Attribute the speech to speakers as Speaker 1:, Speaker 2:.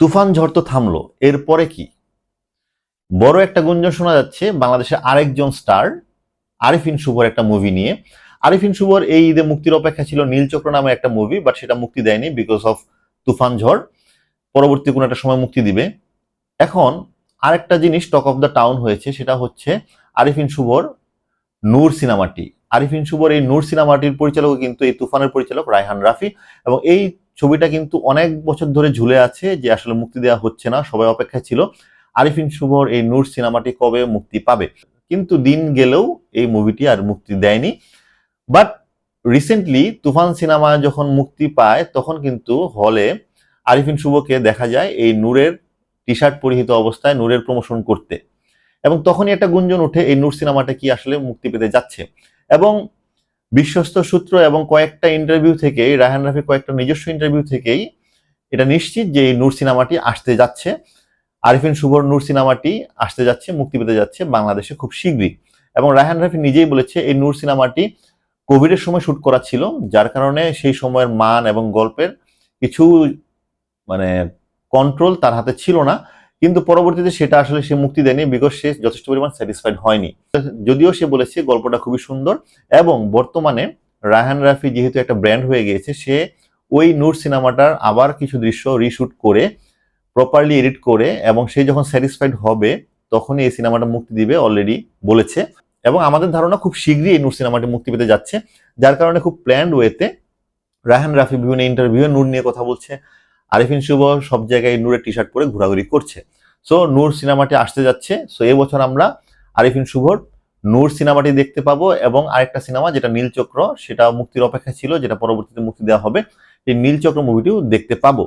Speaker 1: তুফান ঝড় তো থামলো, এরপরে কি? বড় একটা গুঞ্জন শোনা যাচ্ছে, বাংলাদেশে আরেকজন স্টার, আরিফিন শুভর একটা মুভি নিয়ে। আরিফিন শুভর এই ঈদে মুক্তির অপেক্ষা ছিল নীলচক্র নামে একটা মুভি বাট সেটা মুক্তি দেয়নি বিকজ অফ তুফান ঝড়। পরবর্তী কোনো একটা সময় মুক্তি দিবে। এখন আরেকটা জিনিস টক অফ দ্য টাউন হয়েছে, সেটা হচ্ছে আরিফিন শুভর নূর সিনেমাটি। আরিফিন শুভর এই নূর সিনেমাটির পরিচালক কিন্তু এই তুফানের পরিচালক রায়হান রাফি এবং এই ছবিটা কিন্তু অনেক বছর ধরে ঝুলে আছে যে আসলে মুক্তি দেওয়া হচ্ছে না, সবাই অপেক্ষা ছিল। আরিফিন শুভর এই নূর সিনেমাটি কবে মুক্তি পাবে? কিন্তু দিন গেলেও এই মুভিটি আর মুক্তি দেয়নি। বাট রিসেন্টলি তুফান সিনেমা যখন মুক্তি পায়, তখন কিন্তু হলে আরিফিন শুভকে দেখা যায় এই নূরের টি শার্ট পরিহিত অবস্থায় নূরের প্রমোশন করতে। এবং তখনই একটা গুঞ্জন ওঠে, এই নূর সিনেমাটা কি আসলে মুক্তি পেতে যাচ্ছে? এবং বিশ্বস্ত সূত্র এবং কয়েকটা ইন্টারভিউ থেকে রায়হান রাফির কয়েকটা নিজস্ব ইন্টারভিউ থেকেই এটা নিশ্চিত যে এই নূর সিনেমাটি আসতে যাচ্ছে। আরিফিন শুভর নূর সিনেমাটি আসতে যাচ্ছে, মুক্তি পেতে যাচ্ছে বাংলাদেশে খুব শীঘ্রই। এবং রায়হান রাফি নিজেই বলেছে, এই নূর সিনেমাটি কোভিডের সময় শুট করা ছিল, যার কারণে সেই সময়ের মান এবং গল্পের কিছু মানে কন্ট্রোল তার হাতে ছিল না। কিন্তু পরবর্তীতে সেটা আসলে সে মুক্তি দেয়নি বিকজ সে যথেষ্ট পরিমাণ স্যাটিসফাইড হয়নি। যদিও সে বলেছে গল্পটা খুবই সুন্দর এবং বর্তমানে রায়হান রাফি যেহেতু একটা ব্র্যান্ড হয়ে গিয়েছে, সে ওই নূর সিনেমাটার আবার কিছু দৃশ্য রিশুট করে প্রপারলি এডিট করে এবং সে যখন স্যাটিসফাইড হবে, তখনই এই সিনেমাটা মুক্তি দিবে অলরেডি বলেছে এবং আমাদের ধারণা খুব শীঘ্রই এই নূর সিনেমাটি মুক্তি পেতে যাচ্ছে। যার কারণে খুব প্ল্যান্ড ওয়েতে রায়হান রাফি বিভিন্ন ইন্টারভিউ নূর নিয়ে কথা বলছে আরিফিন শুভ সব জায়গায় নূরের টি শার্ট পরে ঘোরাঘুরি করছে। সো নূর সিনেমাটি আসতে যাচ্ছে। সো এবছর আমরা আরিফিন শুভর নূর সিনেমাটি দেখতে পাবো এবং আরেকটা সিনেমা যেটা নীলচক্র সেটা মুক্তির অপেক্ষা ছিল, যেটা পরবর্তীতে মুক্তি দেওয়া হবে এই নীলচক্র মুভিটিও দেখতে পাবো।